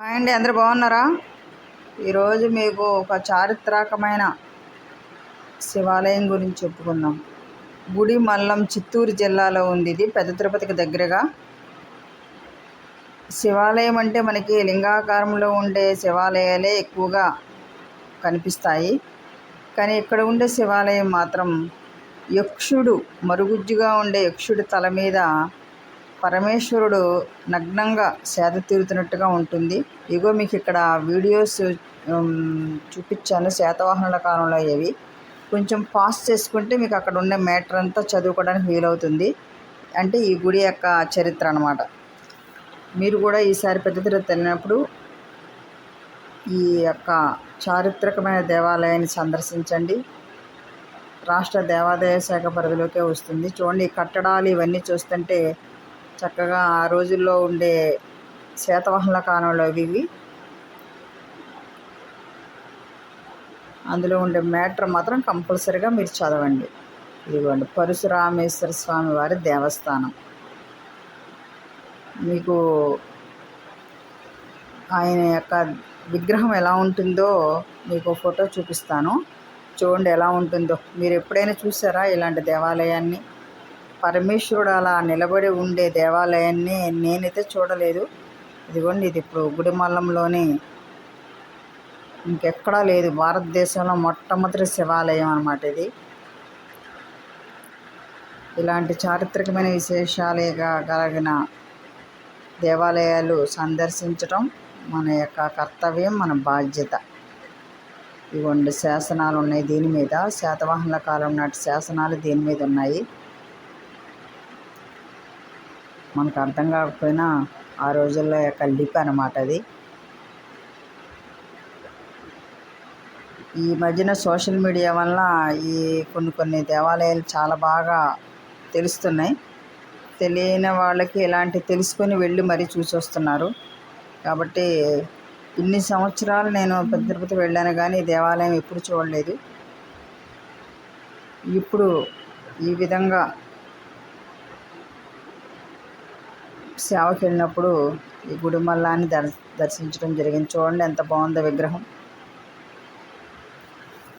Hi అండి అందరు బాగున్నారా? ఈరోజు మీకు ఒక చారిత్రాకమైన శివాలయం గురించి చెప్పుకుందాం. గుడి మల్లం చిత్తూరు జిల్లాలో ఉంది ఇది పెద్ద తిరుపతికి దగ్గరగా. శివాలయం అంటే మనకి లింగాకారంలో ఉండే శివాలయాలే ఎక్కువగా కనిపిస్తాయి. కానీ ఇక్కడ ఉండే శివాలయం మాత్రం యక్షుడు మరుగుజ్జుగా ఉండే యక్షుడి తల మీద పరమేశ్వరుడు నగ్నంగా సేద తీరుతున్నట్టుగా ఉంటుంది. ఇగో మీకు ఇక్కడ వీడియోస్ చూపించాను శాతవాహనుల కాలంలో అయ్యేవి. కొంచెం పాస్ చేసుకుంటే మీకు అక్కడ ఉన్న మ్యాటర్ అంతా చదువుకోవడానికి వీలవుతుంది. అంటే ఈ గుడి యొక్క చరిత్ర అన్నమాట. మీరు కూడా ఈసారి పెద్ద తిరుపతి వెళ్ళినప్పుడు ఈ యొక్క చారిత్రకమైన దేవాలయాన్ని సందర్శించండి. రాష్ట్ర దేవాదాయ శాఖ పరిధిలోకే వస్తుంది. చూడండి ఈ కట్టడాలు ఇవన్నీ చూస్తుంటే చక్కగా ఆ రోజుల్లో ఉండే శాతవాహనుల కాలంలో ఇవి. అందులో ఉండే మ్యాటర్ మాత్రం కంపల్సరీగా మీరు చదవండి. ఇదిగోండి పరశురామేశ్వర స్వామి వారి దేవస్థానం. మీకు ఆయన యొక్క విగ్రహం ఎలా ఉంటుందో మీకు ఫోటో చూపిస్తాను. చూడండి ఎలా ఉంటుందో. మీరు ఎప్పుడైనా చూసారా ఇలాంటి దేవాలయాన్ని? పరమేశ్వరుడు అలా నిలబడి ఉండే దేవాలయాన్ని నేనైతే చూడలేదు. ఇదిగోండి ఇది ఇప్పుడు గుడిమల్లంలోని ఇంకెక్కడా లేదు. భారతదేశంలో మొట్టమొదటి శివాలయం అన్నమాట ఇది. ఇలాంటి చారిత్రకమైన విశేషాలుగా కలిగిన దేవాలయాలు సందర్శించటం మన యొక్క కర్తవ్యం మన బాధ్యత. ఇవ్వండి శాసనాలు ఉన్నాయి దీని మీద. శాతవాహనుల కాలం నాటి శాసనాలు దీని మీద ఉన్నాయి. మనకు అర్థం కాకపోయినా ఆ రోజుల్లో యొక్క లిపి అనమాట అది. ఈ మధ్యన సోషల్ మీడియా వల్ల ఈ కొన్ని కొన్ని దేవాలయాలు చాలా బాగా తెలుస్తున్నాయి. తెలియని వాళ్ళకి ఇలాంటి తెలుసుకొని వెళ్ళి మరీ చూసి వస్తున్నారు. కాబట్టి ఇన్ని సంవత్సరాలు నేను పెద్ద తిరుపతి వెళ్ళాను కానీ దేవాలయం ఎప్పుడు చూడలేదు. ఇప్పుడు ఈ విధంగా సేవకి వెళ్ళినప్పుడు ఈ గుడి మల్లాన్ని దర్శించడం జరిగింది. చూడండి ఎంత బాగుందో విగ్రహం.